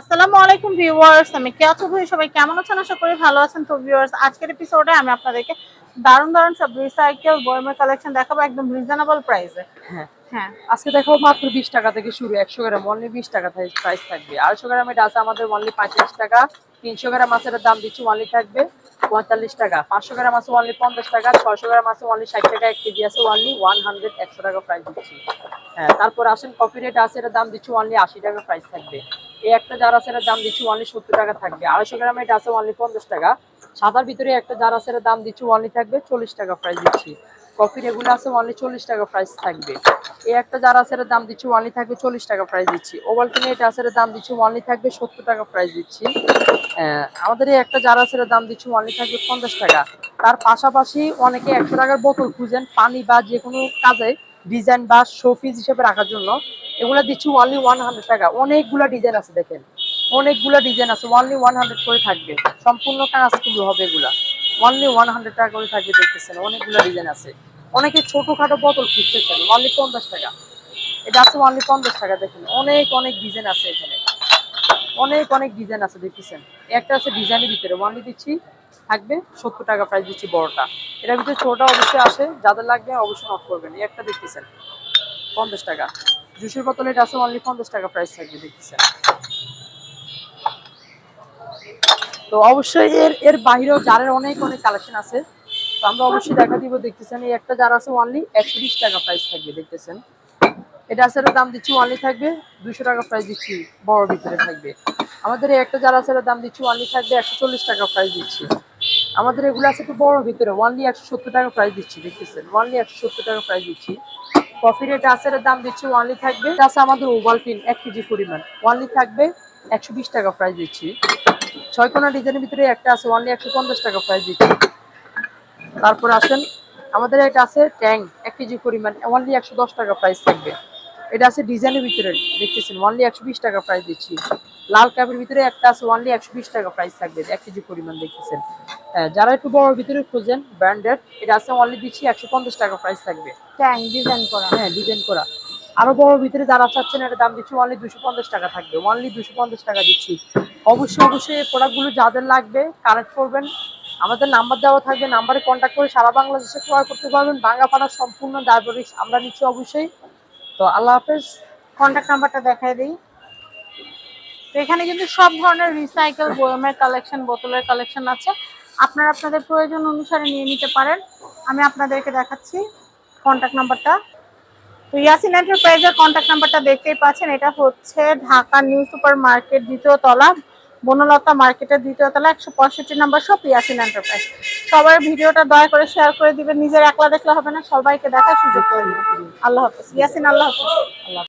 আসসালামু আলাইকুম ভিউয়ার্স আমি কেয়াচু ভাই সবাই কেমন আছেন? আশা করি ভালো আছেন। তো ভিউয়ার্স আজকের এপিসোডে আমি আপনাদেরকে দারুণ দারুণ সব রিসাইকেল বয়মের কালেকশন দেখাবো একদম রিজনেবল প্রাইসে হ্যাঁ। হ্যাঁ। আজকে দেখো মাত্র বিশ টাকা থেকে শুরু একশো গ্রাম অনলি বিশ টাকা প্রাইস থাকবে। আড়াইশো গ্রাম এটা আছে আমাদের অনলি পঁয়ত্রিশ টাকা তিনশো গ্রাম মাছের দাম দিচ্ছি অনলি থাকবে পঁয়তাল্লিশ টাকা পাঁচশো গ্রাম আছে অনলি পঞ্চাশ টাকা ছয়শো গ্রাম আছে অনলি ষাট টাকা এক কেজি আছে অনলি ওয়ান হান্ড্রেড একশো টাকা প্রাইস দিচ্ছি। হ্যাঁ তারপর আসেন কফি রেট আছে এটার দাম দিচ্ছি অনলি আশি টাকা প্রাইস থাকবে। এই একটা জার আছে দাম দিচ্ছি অনলি সত্তর টাকা থাকবে। আড়াইশো গ্রাম এটা আছে অনলি পঞ্চাশ টাকা। সাদার ভিতরে একটা জার আছে দাম দিচ্ছি অনলি থাকবে চল্লিশ টাকা প্রাইস দিচ্ছি। কফির এগুলো আছে অনলি চল্লিশ টাকা প্রাইস থাকবে। এই একটা যার আছে দাম দিচ্ছি অনলি থাকবে চল্লিশ টাকা প্রাইস দিচ্ছি। ওভালটিনে এটা আছে দাম দিচ্ছি অনলি থাকবে সত্তর টাকা প্রাইস দিচ্ছি। আমাদের এই একটা যার আছে দাম দিচ্ছি অনলি থাকবে পঞ্চাশ টাকা। তার পাশাপাশি অনেকে একশো টাকার বোতল খুঁজেন, পানি বা যে কোনো কাজে ডিজাইন বা শোপিস হিসেবে রাখার জন্য এগুলো দিচ্ছি অনলি ওয়ান হান্ড্রেড টাকা। অনেকগুলো ডিজাইন আছে দেখেন। অনেকগুলো ডিজাইন আছে অনলি ওয়ান হান্ড্রেড করে থাকবে। সম্পূর্ণ কাজগুলো হবে এগুলা। অনলি ওয়ান হান্ড্রেড টাকা করে থাকবে দেখতেছেন, অনেকগুলো ডিজাইন আছে। অনেকে ছোটখাটো বোতল খুঁজতেছেন অনলি পঞ্চাশ টাকা। এটা আছে অনলি পঞ্চাশ টাকা, দেখেন। অনেক অনেক ডিজাইন আছে এখানে। অনেক অনেক ডিজাইন আছে দেখতেছেন। একটা আছে ডিজাইনের ভিতরে ওয়ানলি দিচ্ছি, থাকবে সত্তর টাকা প্রাইস দিচ্ছি বড়টা। এটার ভিতরে ছোটটা অবশ্যই আসে, যাদের লাগবে অবশ্যই নক করবেন। একটা দেখতেছেন, পঞ্চাশ টাকা। জুসের বোতলে এটা আছে অনলি পঞ্চাশ টাকা প্রাইস থাকবে, দেখতেছেন। তো অবশ্যই এর এর বাইরেও জারের অনেক অনেক কালেকশন আছে। তো আমরা অবশ্যই দেখা দিব, দেখতেছেন, এই একটা জার আছে অনলি একশো টাকা প্রাইস থাকবে, দেখতেছেন। এটা আছে দাম দিচ্ছি অনলি থাকবে দুশো টাকা প্রাইস দিচ্ছি, বড় ভিতরে থাকবে। আমাদের এই একটা যারা এটার দাম দিচ্ছি ওয়ানলি থাকবে একশো চল্লিশ টাকা প্রাইস দিচ্ছি। আমাদের এগুলো আছে একটু বড় ভিতরে ওয়ানলি একশো সত্তর টাকা প্রাইস দিচ্ছি, দেখতেছেন? ওয়ানলি একশো সত্তর টাকা প্রাইস দিচ্ছি। কফি রেট এটার দাম দিচ্ছি ওয়ানলি থাকবে আছে আমাদের ওভালটিন এক কেজি পরিমাণ। ওয়ানলি থাকবে একশো বিশ টাকা প্রাইস দিচ্ছি। ছয় কোনা ডিজাইনের ভিতরে একটা আছে ওয়ানলি একশো পঞ্চাশ টাকা প্রাইস দিচ্ছি। তারপর আসেন, আমাদের এটা আছে ট্যাং, এক কেজি পরিমাণ ওয়ানলি একশো দশ টাকা প্রাইস থাকবে। এটা আছে ডিজাইনের ভিতরে, দেখতেছেন? ওয়ানলি একশো বিশ টাকা প্রাইস দিচ্ছি। লাল কাপের ভিতরে একটা আছে অনলি একশো বিশ টাকা প্রাইস থাকবে এক কেজি পরিমাণ দেখতেছেন। হ্যাঁ, যারা একটু বড় ভিতরে খুঁজেন ব্র্যান্ডেড এটা আছে অনলি দিচ্ছি একশো পঞ্চাশ টাকা প্রাইস থাকবে। ট্যাং ডিজাইন করা। হ্যাঁ ডিজাইন করা। আরও বড় ভিতরে যারা চাচ্ছেন এটা দাম দিচ্ছি অনলি দুশো পঞ্চাশ টাকা থাকবে। অনলি দুশো পঞ্চাশ টাকা দিচ্ছি। অবশ্যই অবশ্যই এই প্রোডাক্টগুলো যাদের লাগবে কালেক্ট করবেন। আমাদের নাম্বার দেওয়া থাকবে নাম্বারে কন্ট্যাক্ট করে সারা বাংলাদেশে ক্রয় করতে পারবেন। বাঙ্গাপাড়ার সম্পূর্ণ ডায়াবেটিস আমরা নিচ্ছি অবশ্যই। তো আল্লাহ হাফেজ কন্ট্যাক্ট নাম্বারটা দেখাই দিই। তো এখানে কিন্তু সব ধরনের রিসাইকেল বয়মের কালেকশন বোতলের কালেকশন আছে। আপনারা আপনাদের প্রয়োজন অনুসারে নিয়ে নিতে পারেন। আমি আপনাদেরকে দেখাচ্ছি কন্ট্যাক্ট নাম্বারটা তো ইয়াসিন এন্টারপ্রাইজের কন্ট্যাক্ট নাম্বারটা দেখতেই পাচ্ছেন। এটা হচ্ছে ঢাকা নিউ সুপার মার্কেট দ্বিতীয় তলা, বনলতা মার্কেটের দ্বিতীয় তলা, একশো পঁয়ষট্টি নাম্বার সব ইয়াসিন এন্টারপ্রাইজ সবার ভিডিওটা দয়া করে শেয়ার করে দিবেন। নিজের একলা দেখলে হবে না, সবাইকে দেখার সুযোগ করে আল্লাহ হাফেজ। ইয়াসিন, আল্লাহ হাফেজ। আল্লাহ